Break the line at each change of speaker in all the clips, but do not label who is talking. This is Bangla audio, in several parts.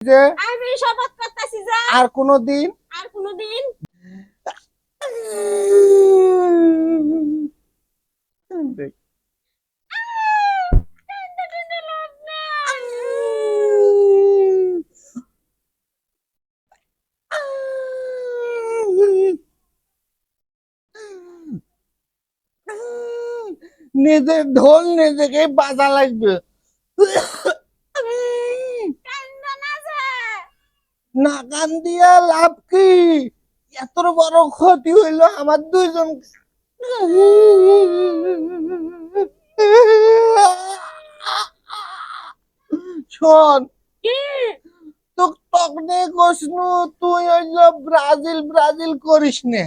যে
আমি শপথ করতেছি যে
আর কোনো দিন
আর কোনোদিন টেন্ডে লাভ নাই।
নিজের ঢোল নিজেকে বাজা লাগবে
কান্দো না যে।
না কান দিয়া লাভ কি? এত বড় ক্ষতি হইল আমার দুইজন শোন তোক তক নিয়ে কষনু তুই হইল ব্রাজিল ব্রাজিল করিস নে।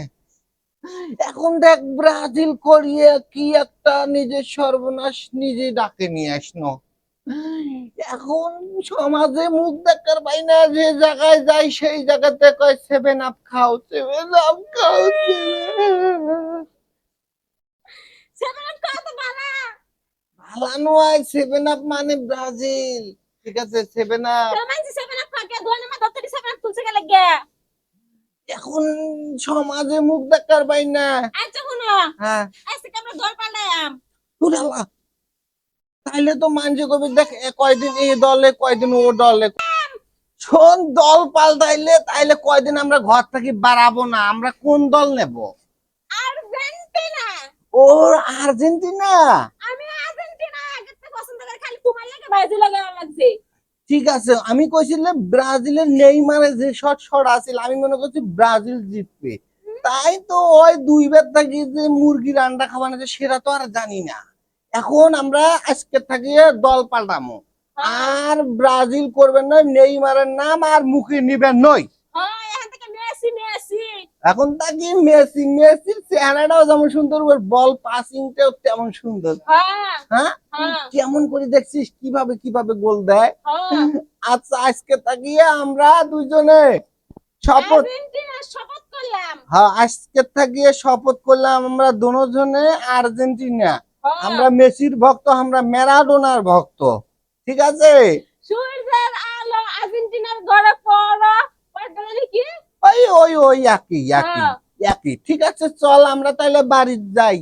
এখন দেখ ব্রাজিল করিয়ে কি একটা নিজের সর্বনাশ নিজে ডাকে নিয়ে আসনো। এখন সমাজে মুখ দেখার পাই না যে জায়গায় যাই সেই জায়গাতে কয় সেভেন আপ খাও সেভেন আপ খাও
সেভেন আপ খাওয়া তো ভালো।
ভালো নয় সেভেন আপ মানে ব্রাজিল ঠিক আছে সেভেন আপ
তো সেভেন আপ খাওয়া কে? দোকানের মধ্যে সেভেন আপ তুলছে গেলে গে।
এখন সমাজে মুখ দেখার পাই না
আচ্ছা শুনো,
হ্যাঁ
আমরা
তাইলে তো মানছে কবি দেখ কয়দিন এই দলে কয়দিন ও দলে। শোন দল পাল্টাইলে তাইলে কয়দিন আমরা ঘর থেকে বাড়াবো না আমরা কোন দল নেব?
আর্জেন্টিনা।
ওর আর্জেন্টিনা?
আমি আর্জেন্টিনা আগের থেকে পছন্দ করি, খালি তোমার লাগে ব্রাজিল লাগে আমার লাগছে।
ঠিক আছে আমি কইছিলাম ব্রাজিলের নেইমারে যে শট শট আছিল আমি মনে করছি ব্রাজিল জিতবে। তাই তো ওই দুইবার থাকি যে মুরগির আন্ডা খাওয়ানো আছে সেটা তো আর জানি না। এখন আমরা আজকে থাকি দল পাল্টামো আর ব্রাজিল করবেন না নেইমারের নাম আর মুখে নিবেন নয়
হ্যাঁ, এখান মেসি, মেসি।
এখন তাকে মেসি মেসির চেহারাটাও যেমন সুন্দর ওর বল পাসিংটাও তেমন সুন্দর
হ্যাঁ,
হ্যাঁ
হ্যাঁ,
কেমন করে দেখছিস কীভাবে কীভাবে গোল দেয়
হ্যাঁ।
আচ্ছা আজকে তাকিয়ে আমরা দুজনে শপথ
শপথ করলাম।
হ্যাঁ আজকে থাকিয়ে শপথ করলাম আমরা দুজনে আর্জেন্টিনা
হ্যাঁ।
আমরা মেসির ভক্ত আমরা ম্যারাডোনার ভক্ত। ঠিক আছে?
সূর্যের আলো আর্জেন্টিনার ঘরে পড়ো। ওই কি?
ওই ওই ওই একই একই
হ্যাঁ।
একই। ঠিক আছে চল আমরা তাহলে বাড়ি যাই।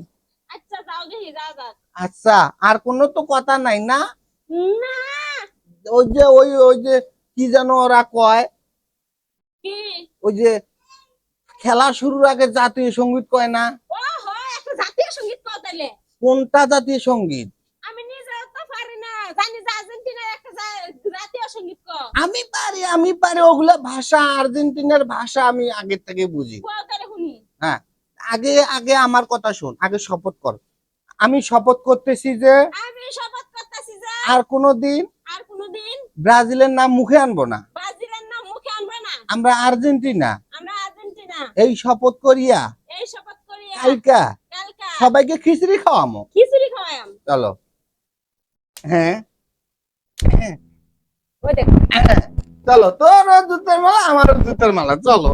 আচ্ছা যাও দেখি যাও যাও
আচ্ছা আর কোনো তো কথা নাই না?
না।
ওই যে ওই ওই যে কি যেন ওরা কয়?
কি?
ওই যে খেলা শুরুর আগে জাতীয় সংগীত কয় না
ও হয় একটা জাতীয় সংগীত কও তাইলে
কোনটা জাতীয় সংগীত?
আমি তো পারি না। জানি যে আর্জেন্টিনার একটা জাতীয় সংগীত কও
আমি পারি আমি পারি ওগুলা ভাষা আর্জেন্টিনার ভাষা আমি আগে থেকে বুঝি। হ্যাঁ আগে আগে আমার কথা শোন আগে শপথ কর। আমি শপথ করতেছি যে
আমি শপথ করতেছি যে
আর কোনোদিন
আর কোনোদিন
ব্রাজিলের নাম মুখে আনব না।
ব্রাজিলের নাম মুখে আনবে না।
আমরা আর্জেন্টিনা।
আমরা আর্জেন্টিনা।
এই শপথ করিয়া
এই শপথ করি
কালকা
কালকা
সবাইকে খিচুড়ি খাওয়ামো।
খিচুড়ি খাওয়াম
চলো। হ্যাঁ।
ওই
চলো তোর জুতের মালা আমারও জুতের মালা চলো।